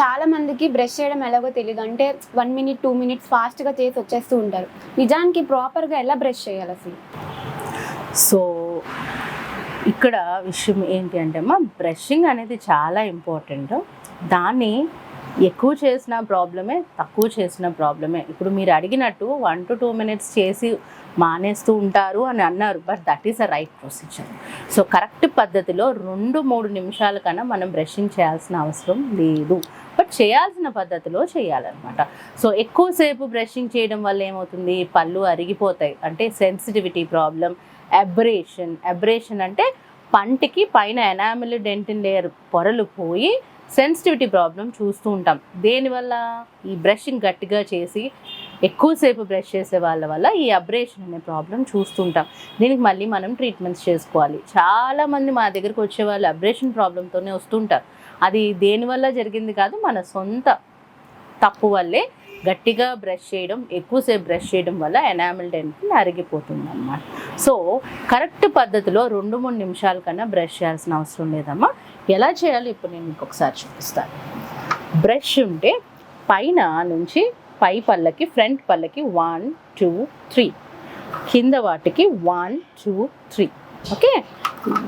చాలా మందికి బ్రష్ చేయడం ఎలాగో తెలియదు అంటే వన్ మినిట్ టూ మినిట్స్ ఫాస్ట్గా చేసి వచ్చేస్తూ ఉంటారు. నిజానికి ప్రాపర్గా ఎలా బ్రష్ చేయాలి అసలు? సో ఇక్కడ విషయం ఏంటి అంటే అమ్మా బ్రషింగ్ అనేది చాలా ఇంపార్టెంట్ దాన్ని ఎక్కువ చేసిన ప్రాబ్లమే తక్కువ చేసిన ప్రాబ్లమే. ఇప్పుడు మీరు అడిగినట్టు వన్ టు టూ మినిట్స్ చేసి మానేస్తూ ఉంటారు అని అన్నారు but that is a right procedure so correct పద్ధతిలో రెండు మూడు నిమిషాల కన్నా మనం బ్రషింగ్ చేయాల్సిన అవసరం లేదు. బట్ చేయాల్సిన పద్ధతిలో చేయాలన్నమాట. సో ఎక్కువసేపు బ్రషింగ్ చేయడం వల్ల ఏమవుతుంది? పళ్ళు అరిగిపోతాయి. అంటే సెన్సిటివిటీ ప్రాబ్లం అబ్రేషన్ అబ్రేషన్ అంటే పంటికి పైన ఎనామిల్ డెంటిన్ లేయర్ పొరలు పోయి సెన్సిటివిటీ ప్రాబ్లం చూస్తూ ఉంటాం. దేనివల్ల ఈ బ్రషింగ్ గట్టిగా చేసి ఎక్కువసేపు బ్రష్ చేసే వాళ్ళ వల్ల ఈ అబ్రేషన్ అనే ప్రాబ్లం చూస్తుంటాం దీనికి మళ్ళీ మనం ట్రీట్మెంట్స్ చేసుకోవాలి. చాలామంది మా దగ్గరికి వచ్చే వాళ్ళు అబ్రేషన్ ప్రాబ్లంతోనే వస్తుంటారు అది దేనివల్ల జరిగింది కాదు మన సొంత తప్పు వల్లే గట్టిగా బ్రష్ చేయడం ఎక్కువసేపు బ్రష్ చేయడం వల్ల ఎనామిల్ డెంటిన్ అరిగిపోతుంది అనమాట సో కరెక్ట్ పద్ధతిలో రెండు మూడు నిమిషాల కన్నా బ్రష్ చేయాల్సిన అవసరం లేదమ్మా. ఎలా చేయాలో ఇప్పుడు నేను మీకు ఒకసారి చూపిస్తాను. బ్రష్ ఉంటే పైన నుంచి పై పళ్ళకి ఫ్రంట్ పళ్ళకి వన్ టూ త్రీ. కింద వాటికి వన్ టూ త్రీ. ఓకే?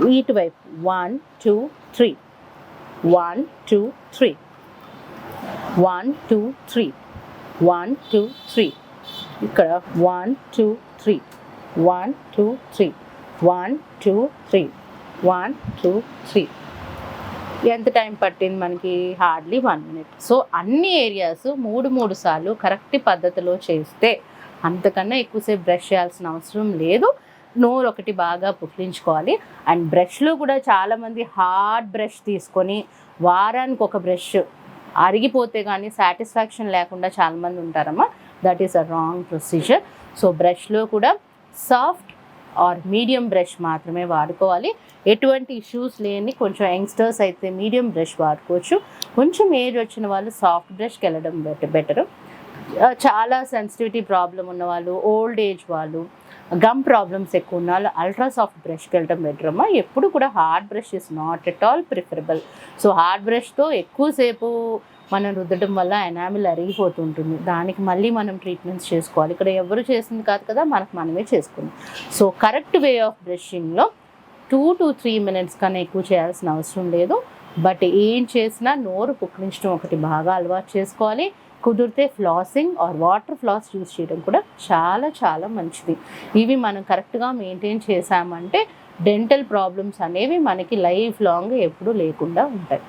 ఇటువైపు one two three. One two three. One two three. One two three ఇక్కడ one two three one two three one two three one two three ఎంత time పట్టింది మనకి? Hardly one minute so అన్ని areas మూడు మూడు సార్లు correct పద్ధతిలో చేస్తే అంతకన్నా ఎక్కువసేపు బ్రష్ చేయాల్సిన అవసరం లేదు. నోరు ఒకటి బాగా పుట్లించుకోవాలి అండ్ బ్రష్లో కూడా చాలామంది హార్డ్ బ్రష్ తీసుకొని వారానికి ఒక బ్రష్ అరిగిపోతే కానీ సాటిస్ఫాక్షన్ లేకుండా చాలామంది ఉంటారమ్మా. That is a wrong procedure so బ్రష్లో కూడా సాఫ్ట్ ఆర్ మీడియం బ్రష్ మాత్రమే వాడుకోవాలి. ఎటువంటి ఇష్యూస్ లేని కొంచెం యంగ్స్టర్స్ అయితే మీడియం బ్రష్ వాడుకోవచ్చు. కొంచెం ఏజ్ వచ్చిన వాళ్ళు సాఫ్ట్ బ్రష్కి వెళ్ళడం బెటర్ బెటరు చాలా సెన్సిటివిటీ ప్రాబ్లం ఉన్న వాళ్ళు ఓల్డ్ ఏజ్ వాళ్ళు గమ్ ప్రాబ్లమ్స్ ఎక్కువ ఉన్న వాళ్ళు అల్ట్రా సాఫ్ట్ బ్రష్కి వెళ్ళడం బెటరమ్మా ఎప్పుడు కూడా hard brush is not at all preferable so hard బ్రష్తో ఎక్కువసేపు మనం రుద్దడం వల్ల ఎనామిల్ అరిగిపోతుంటుంది. దానికి మళ్ళీ మనం ట్రీట్మెంట్స్ చేసుకోవాలి. ఇక్కడ ఎవరు చేసింది కాదు కదా మనకు మనమే చేసుకున్నాం. సో కరెక్ట్ వే ఆఫ్ బ్రషింగ్లో టూ టు త్రీ మినిట్స్ కన్నా ఎక్కువ చేయాల్సిన అవసరం లేదు. బట్ ఏం చేసినా నోరు పుక్కించడం ఒకటి బాగా అలవాటు చేసుకోవాలి. కుదిరితే flossing or water floss use చేయడం కూడా చాలా చాలా మంచిది. ఇవి మనం కరెక్ట్గా మెయింటైన్ చేసామంటే డెంటల్ ప్రాబ్లమ్స్ అనేవి మనకి లైఫ్ లాంగ్ ఎప్పుడూ లేకుండా ఉంటాయి.